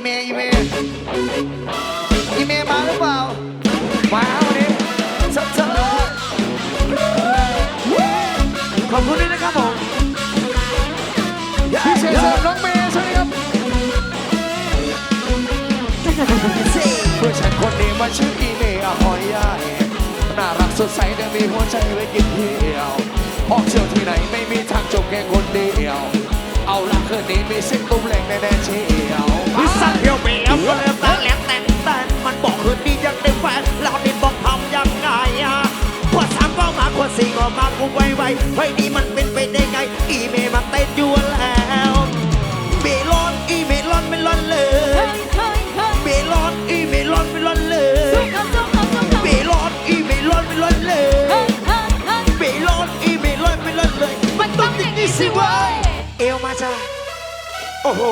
ีเมย์อีเมย์อีเมย์มาหรือเปล่า มาวันนี้เชิญเชิญเลยขอบคุณด้วยนะครับผมพี่เชษฐ์น้องเมย์สวัสดีครับเพื่อนฉันคนนี้มันชื่ออีเมย์อะหอยยายน่ารักสดใสแต่มีหัวใจไว้กินเที่ยวออกเที่ยวที่ไหนไม่มีทางจบแค่คนเดียว เอาละคืนนี้มีเสียงตุ้มแรงแน่ๆเชียว วิสันเที่ยวไปแล้วก็เริ่มตั้งแหลงแต่งแต่งมันบอกคืนนี้ยังได้แฟนเรานี่บอกทำยังไงอะขวดสามก็มาขวดสี่ก็มากูไวไวๆเฮ้ยนี่มันเป็นไปได้ไง อีเมย์มาเต้นอยู่แล้วเมลอนอีเมลอนไม่ลอนเลยเมลอนอีเมลอนไม่ลอนเลยเมลอนอีเมลอนไม่ลอนเลยเมลอนอีเมลอนไม่ลอนเลย มันต้องอย่างนี้สิเวะเอวมาจ้าโอ้โห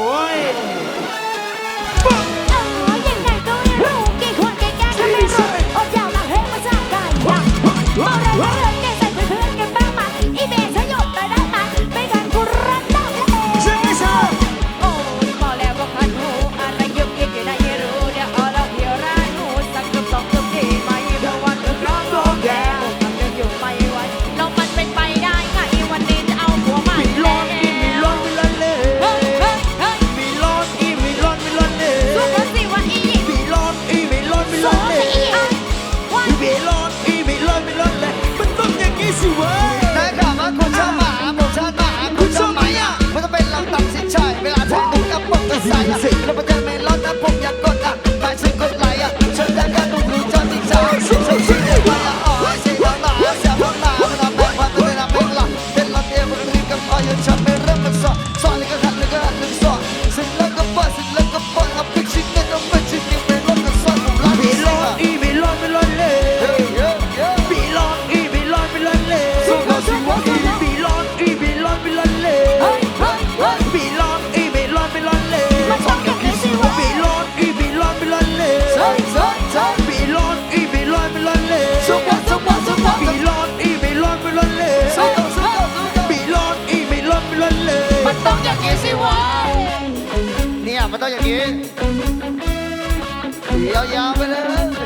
มันรีบกับ มันต้องอย่างนี้ยาวๆไปเลย